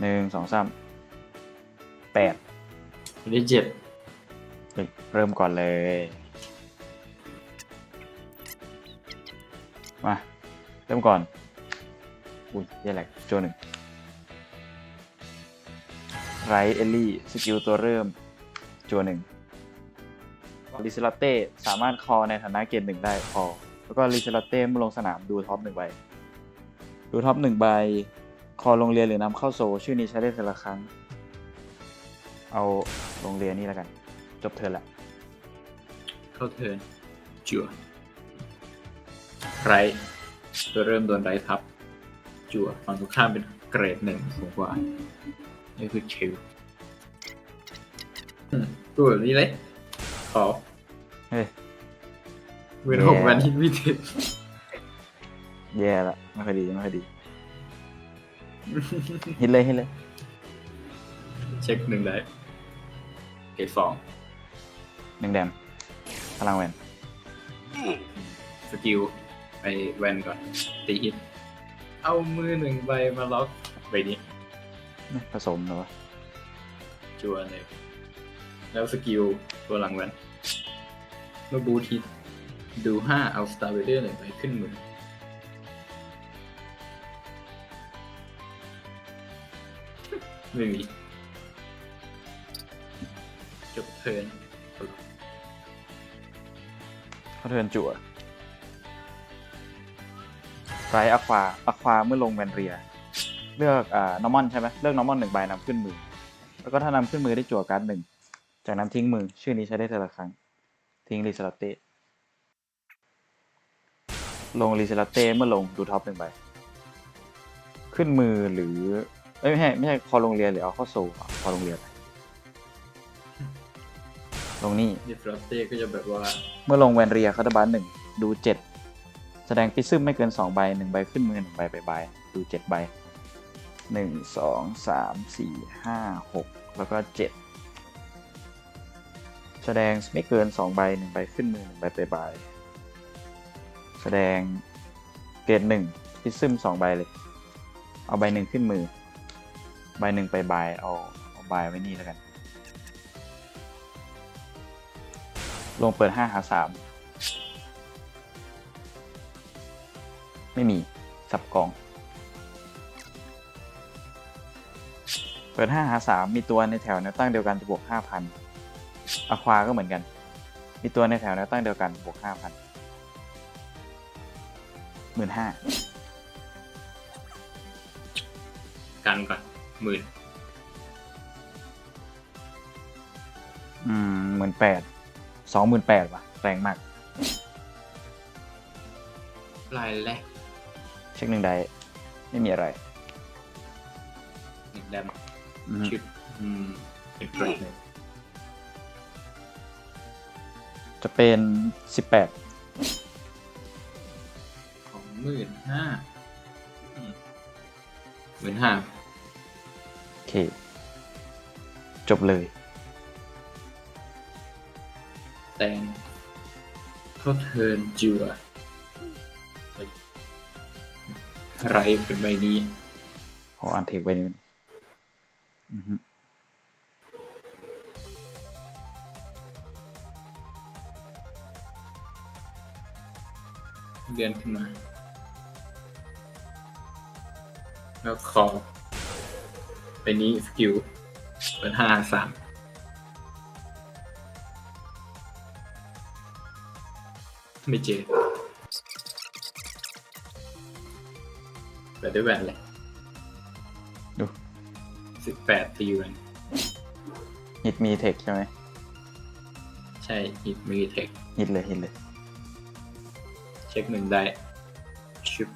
หนึ่งสองสามแปดอันนี้เจ็ดเฮ้ยเริ่มก่อนเลย มา เริ่มก่อน อุ้ยเหี้ยแหลกโจหนึ่งไรเอลลี่สกิลตัวเริ่มโจหนึ่งลิซิลาเต้สามารถคอในฐานะเกรดหนึ่งได้คอ แล้วก็ลิซิลาเต้เมื่อลงสนามดูท็อปหนึ่งใบ ดูท็อปหนึ่งใบ คอโรงเรียนหรือนำเข้าโซลชื่อนี้ใช้ได้แต่ละครั้ง เอาโรงเรียนนี่แล้วกัน จบเทิร์นละเข้าเทิร์นจั่วไรตัวเริ่มโดนไรทับ จั่วฝั่งตรงข้ามเป็นเกรดหนึ่งสูงกว่า นี่คือคิวอืมตัวแบบนี้เลยขอเฮ้ยเวนหกแย่วันที่วิติดแย่ละไม่ค่อยดีไม่ค่อยดี ฮิตเลยฮิตเลย เช็คหนึ่งได้เกรดสองหนึ่งแดมพลังแวนสกิลไปแวนก่อน ตีฮิต เอามือหนึ่งใบมาล็อกใบนี้ผสมเหรอวะจัวเลยแล้วสกิลตัวหลังแวนเมื่อบูทิต ดูห้าเอาสตาร์เวเดอร์หนึ่งไปขึ้นมือ ไม่มีจบเทิร์นเขาเทิร์นจั่วไรอะควาอะควาเมื่อลงแวนเรีย เลือกอ่านอร์มอนใช่ไหมเลือกนอร์มอนหนึ่งใบนำขึ้นมือ แล้วก็ถ้านำขึ้นมือได้จั่วการ์ดหนึ่ง จากนั้นทิ้งมือ ชื่อนี้ใช้ได้แต่ละครั้ง ทิ้งรีสลาเต้ลงรีสลาเต้เมื่อลงดูท็อปหนึ่งใบ ขึ้นมือหรือ เอ้ยไม่ใช่ไม่ใช่คอโรงเรียนหรือเอาเข้าโซลอะคอโรงเรียนลงนี่ดิฟรอตเต้ก็จะแบบว่าเมื่อลงแวนเรียคาตาบันหนึ่งดูเจ็ดแสดงปิซึมไม่เกินสองใบหนึ่งใบขึ้นมือหนึ่งใบไปใบดูเจ็ดใบหนึ่งสองสามสี่ห้าหกแล้วก็เจ็ดแสดงไม่เกินสองใบหนึ่งใบขึ้นมือหนึ่งใบไปใบแสดงเกรดหนึ่งปิซึมสองใบเลย เอาใบหนึ่งขึ้นมือ ใบหนึ่งไปใบเอาเอาใบไว้นี่แล้วกัน ลงเปิดห้าหาสามไม่มี สับกอง เปิดห้าหาสามมีตัวในแถวแนวตั้งเดียวกันจะบวกห้าพันอควาก็เหมือนกัน มีตัวในแถวแนวตั้งเดียวกันบวกห้าพันหมื่นห้ากันก่อน หมื่นอืมหมื่นแปดสองหมื่นแปดว่ะแรงมาก ลายแรกเช็คหนึ่งได้ไม่มีอะไรหนึ่งแดมอืมชุดอืมเป็นเกรดหนึ่งจะเป็นสิบแปดของหมื่นห้าหมื่นห้าโอ เค จบเลยแตงเข้าเทิร์นจัวเฮ้ยไรเป็นใบนี้ขออ่านเทคไว้นิดนึงอือฮึเดือนขึ้นมา แล้วขอ ไปนี้สกิลเป็นห้าสามไม่เจอแบบด้วยแหวนเลยดู สิบแปดตีแหวนฮิตมีเทคใช่ไหมใช่ฮิตมีเทคฮิตเลยฮิตเลย เช็คหนึ่งได้ชุบ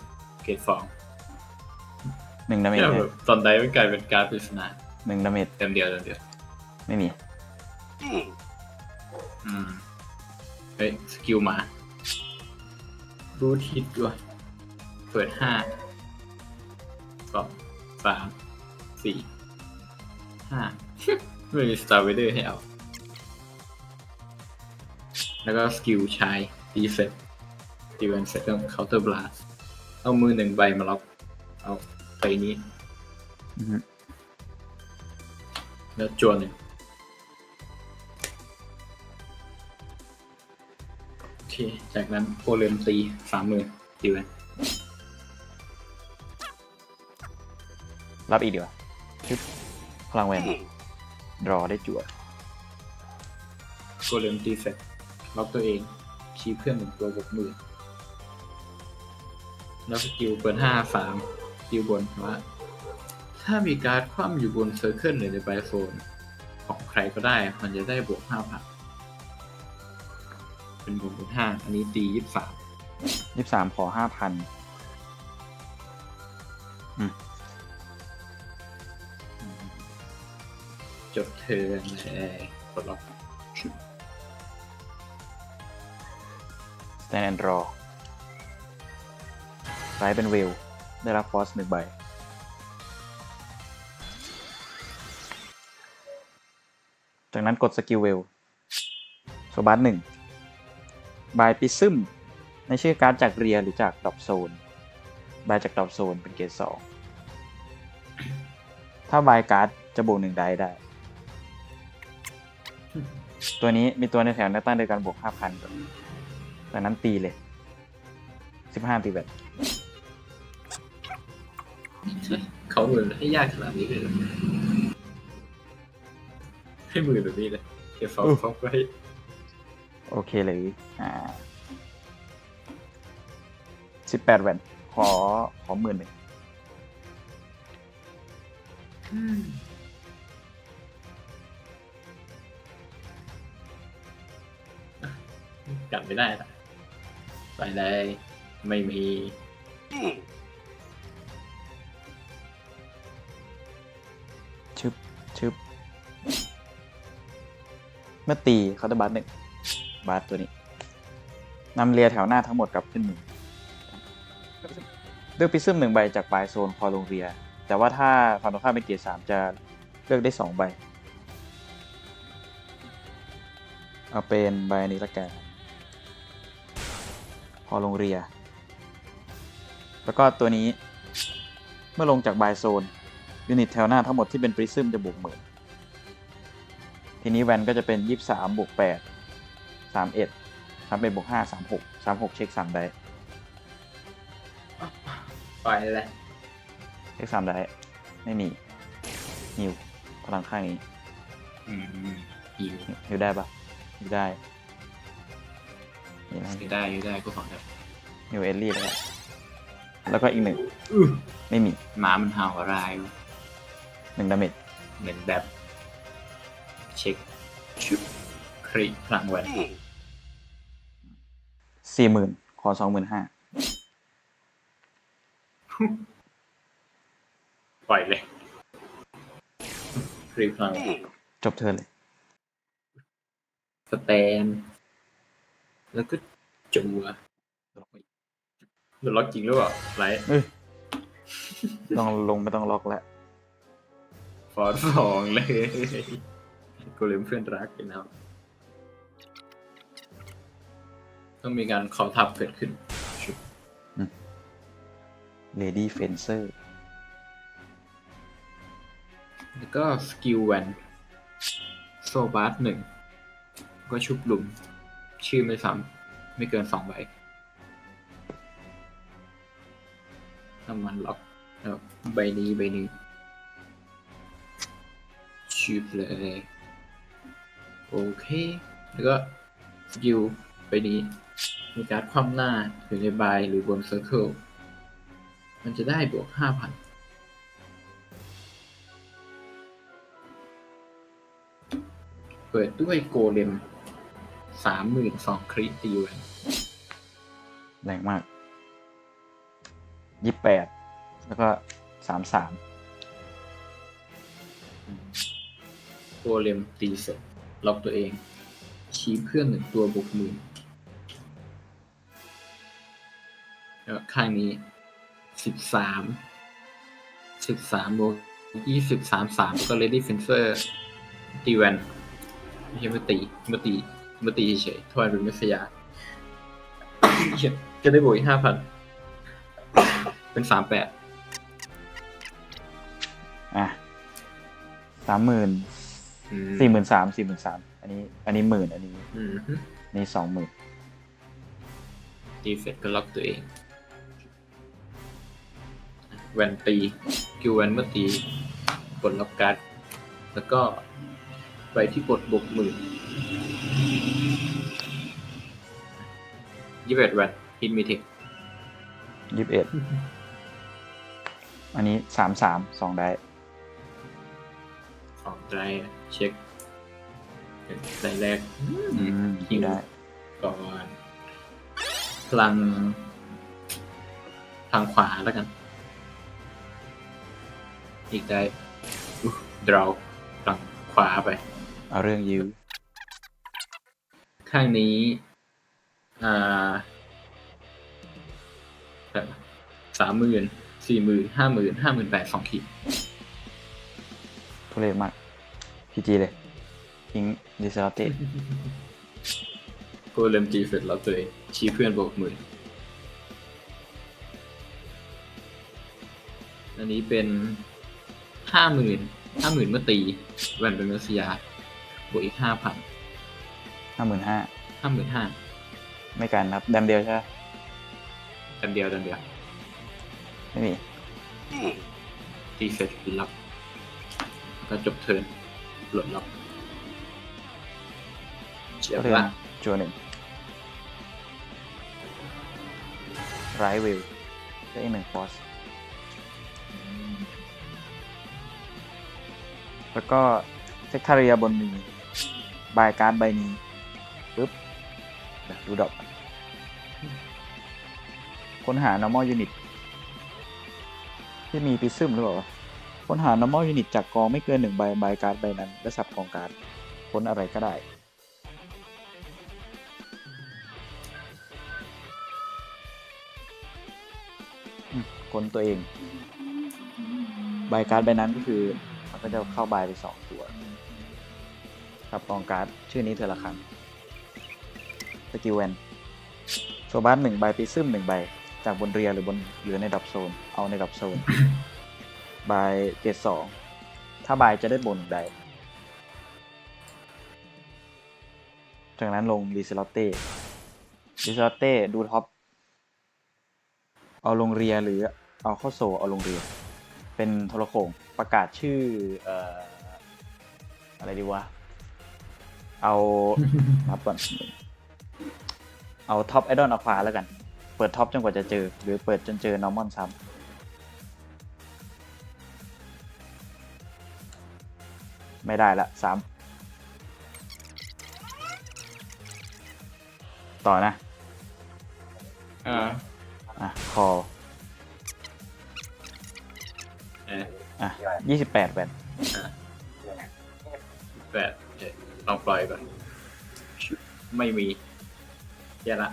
เกตฟอง หนึ่งดาเมจเนี่ยแบบตอนใดไม่กลายเป็นการดปริศนาหนึ่งดาเมจเต็มเดียวเต็มเดียว ไม่มี อืม เฮ้ย สกิลมา รูทฮิตด้วยเปิดห้าสองสามสี่ห้า ไม่มีสตาร์เวเดอร์ให้เอา แล้วก็สกิลชายดีเฟตดีเวนเซตเคาน์เตอร์บลาสเอามือหนึ่งใบมาล็อก เอา ไปนี้อือฮึแล้วจวนหนึ่งโอเค จากนั้นโคเลมตีสามมือตีแวนรับอีกดีกว่าชึบพลังแวนรอได้จั่วโคเลมตีเสร็จล็อกตัวเองชี้เพื่อนหนึ่งตัวบวกมือแล้วสกิลเปิดห้าสามส กิลบนว่าถ้ามีการ์ดคว่ำอยู่บนเซอร์เคิลหรือในไบโซนของใครก็ได้ มันจะได้บวกห้าพันเป็นบวกบวกห้าอันนี้ตียี่สิบสามยี่สามขอห้าพันจดเทิร์นเลยกดล็อกสแตนแอนด์รอไรเป็นเวล ได้รับฟอสหนึ่งใบจากนั้นกดสกิลเวลโซบัสหนึ่งบายปิซึมในชื่อการจากเรียหรือจากดรอปโซน บายจากดรอปโซนเป็นเกรดสองถ้าบายการ์ดจะบวกหนึ่งได้ได้ ตัวนี้มีตัวในแถวน้ตั้งเดียวกันบวกห้าพันก่อนจากนั้นตีเลยสิบห้าตีแบบ เขามือให้ยากขนาดนี้เลยเหรอให้มือแบบนี้เลยเดี๋ยวฟอกฟอกไว้โอเคเลย อ่าสิบแปดแวนขอขอหมื่นหนึ่งกลับไม่ได้ละไปเลย ไม่มี ชึบเมื่อตีเขาจะบัสหนึ่งบาสตัวนี้นำเรียแถวหน้าทั้งหมดกลับขึ้นมือเลือกพิซึมหนึ่งใบจากปลายโซนคอลงเรีย แต่ว่าถ้าฝั่งตรงข้ามเป็นเกียร์สามจะเลือกได้สองใบ เอาเป็นใบนี้ละกันพอลงเรีย แล้วก็ตัวนี้เมื่อลงจากบายโซน ยูนิตแถวหน้าทั้งหมดที่เป็นปริซึมจะบวกหมื่นทีนี้แวนก็จะเป็นยี่สามบวกแปดสามเอ็ดสามเอ็ดบวกห้าสามหกสามหกเช็คสามได้ไปเลยเช็คสามได้ ไม่มีฮิวพลังข้างนี้อืมหิวฮิวได้ปะฮิวได้นี่นะอยู่ได้อยู่ได้ก็ขอได้ฮิวเอลลี่แล้วก็แล้วก็อีกหนึ่งอื้อไม่มีหมามันเห่าอะไรวะ หนึ่งดาเมจเหมือนแบบ เช็คชุบครีพลังแวนสี่หมื่นขอสองหมื่นห้าปล่อยเลยครีพลังจบเทิร์นเลย สแตน แล้วก็จัวโดนล็อกจริงหรือเปล่าไรต้องลงไม่ต้องล็อกแล้ว ฟอร์สองเลยกูลืมเพื่อนรักไปแล้วต้องมีการขอทับเกิดขึ้น เลดี้เฟนเซอร์ แล้วก็สกิลแวนโซบาร์หนึ่ง ก็ชุบหลุม ชื่อไม่ซ้ำไม่เกินสองใบน้ำมันล็อกแล้วใบนี้ ใบนี้ ชุบเลยโอเค แล้วก็สกิลใบนี้ มีการคว่ำหน้าอยู่ในบายหรือบนเซอร์เคิลมันจะได้บวกห้าพันเปิดด้วยโกเลมสามหมื่นสองคริตีแวนแรงมากยี่แปด แล้วก็สามสาม โกเลมตีเสร็จล็อกตัวเอง ชี้เพื่อนหนึ่งตัวบวกหมื่นแล้วข้างนี้สิบสามสิบสามบวกยี่สิบสามสามก็เลดี้เฟนเซอร์ตีแวนไม่ใช่มาตีมาตีมาตีเฉยทวายเป็นเมสยาเสียจะได้บวกอีกห้าพันเป็นสามแปดอะสามหมื่น สี่หมื่นสามสี่หมื่นสามอันนี้ อันนี้หมื่นอันนี้อืมฮึอันนี่สองหมื่นตีเสร็จก็ล็อกตัวเองแวนตีคิวแวนเมื่อตีกดล็อกการ์ดแล้วก็ไปที่กดบวกหมื่นยี่สิบเอ็ดแวนฮิตมีเทคยี่สิบเอ็ดอันนี้สามสามสองได้ สองใจเช็คใจแรกอืมฮิวได้ก่อนพลัง ทางขวาแล้วกัน อีกได้ดราวพลังขวาไป เอาเรื่องยื้อข้างนี้ อ่าสามหมื่นสี่หมื่นห้าหมื่นห้าหมื่นแปดสองขีด ทุเรศมากพีจีเลยทิ้งดิสลาเต้ก็เริ่มจีเสร็จแล้วตัวเองชี้เพื่อนบวกหมื่นอันนี้เป็นห้าหมื่นห้าหมื่นเมื่อตีแวนเป็นเมอร์ซิยาบวกอีกห้าพันห้าหมื่นห้าห้าหมื่นห้าไม่การนับแดมเดียวใช่ไหมดันเดียวดันเดียวไม่มีตีเสร็จรับ แล้วก็จบเทิร์นปลดล็อกเฉียบเรื่องละจัวหนึ่งไรวิวได้อีกหนึ่งฟอสแล้วก็เทคทาเรียบนมือบายการใบนี้ปึ๊บดูดอกค้นหา normal unit ที่มีพิซึมหรือเปล่า ค้นหา normal unit จากกองไม่เกินหนึ่งใบบการ์ดใบนั้น และสับกองการ์ดค้นอะไรก็ได้ คนตัวเอง ใบการ์ดใบนั้นก็คือมันก็จะเข้าใบไปสองตัวกับกองการ์ดชื่อนี้เธอละครั้งสกิลแวนโซบัสหนึ่งใบปีซึมหนึ่งใบจากบนเรียหรือบนหรือในดับโซน เอาในดับโซน ใบเกตสองถ้าใบจะได้บนหนึ่งใดจากนั้นลงรีเซลเต้รีเซลเต้ดูท็อป เอาลงเรียหรือเอาเข้าโซเอาลงเรีย เป็นโทรโขงประกาศชื่อเอ่ออะไรดีวะ เอานับก่อน เอาท็อปไอดอลอควาแล้วกัน เปิดท็อปจนกว่าจะเจอ หรือเปิดจนเจอนอร์มอนซ้ำ ไม่ได้ละซ้ำต่อนะอ่าอะ คอเอออะยี่สิบแปดแวนอ่าแปดเอ๊ะลองปล่อยก่อน ไม่มีแย่ละ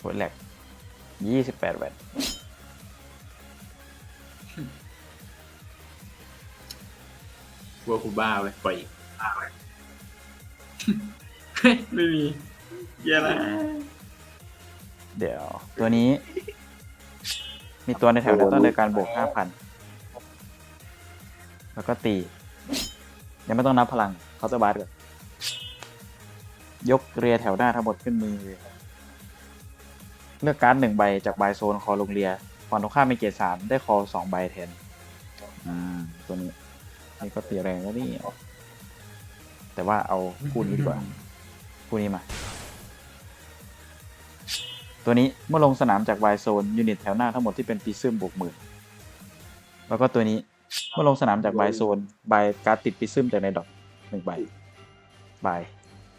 หัวแหลกยี่สิบแปดแวน กลัวคูบ้าไว้ปล่อยอีกเฮ้ยไม่มีแย่ละเดี๋ยว ตัวนี้ มีตัวในแถวดับต้นในการบวกห้าพันแล้วก็ตี ยังไม่ต้องนับพลังเคาน์เตอร์บาร์ก่อนยกเรียแถวหน้าทั้งหมดขึ้นมือ เลือกการ์ดหนึ่งใบจากใบโซนคอลงเรียฝั่งตรงข้ามมีเกรดสามได้คอสองใบแทนอืมตัวนี้ นี่ก็ตีแรงแล้วนี่แต่ว่าเอาคู่นี้ดีกว่า คู่นี้มา ตัวนี้เมื่อลงสนามจากวายโซนยูนิตแถวหน้าทั้งหมดที่เป็นปีซึมบวกหมื่นแล้วก็ตัวนี้เมื่อลงสนามจากบายโซนบายการดติดปีซึมจากในดอกหนึ่งใบบาย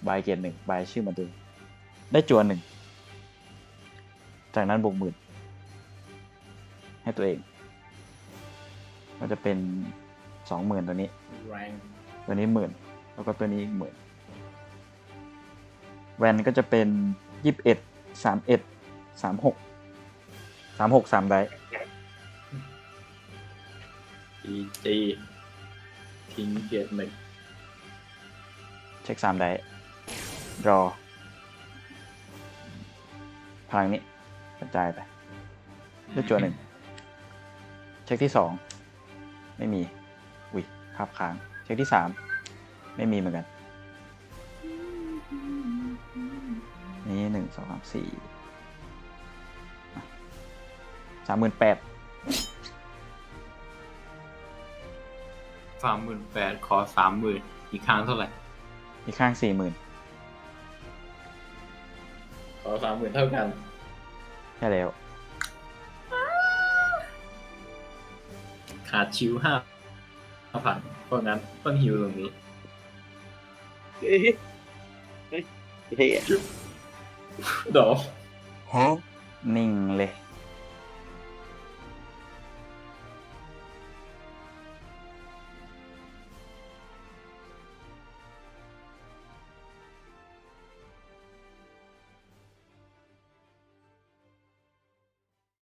บายเกียรหนึ่งบายชื่อมันดึงได้จวนหนึ่ง จากนั้นบวกหมื่นให้ตัวเอง ก็จะเป็น สองหมื่นตัวนี้ แรงตัวนี้หมื่นแล้วก็ตัวนี้อีกหมื่นแวนก็จะเป็นยี่สิบเอ็ดสามเอ็ดสามหกสามหกสามได้อีจีทิ้งเกียรติหนึ่งเช็คสามได้รอพลังนี้กระจายไปด้วยจัวหนึ่งเช็คที่สองไม่มีอุ้ย ภาพค้าง เช็คที่สามไม่มีเหมือนกัน นี่หนึ่งสองสามสี่สามหมื่นแปดสามหมื่นแปดขอสามหมื่นอีกครั้งเท่าไหร่ อีกข้างสี่หมื่นขอสามหมื่นเท่ากันใช่แล้ว ขาดชิวห้า พันเพราะงั้นต้องฮิวตรงนี้ เฮ้ยเฮ้ยเฮ้ยดอกนิ่งเลย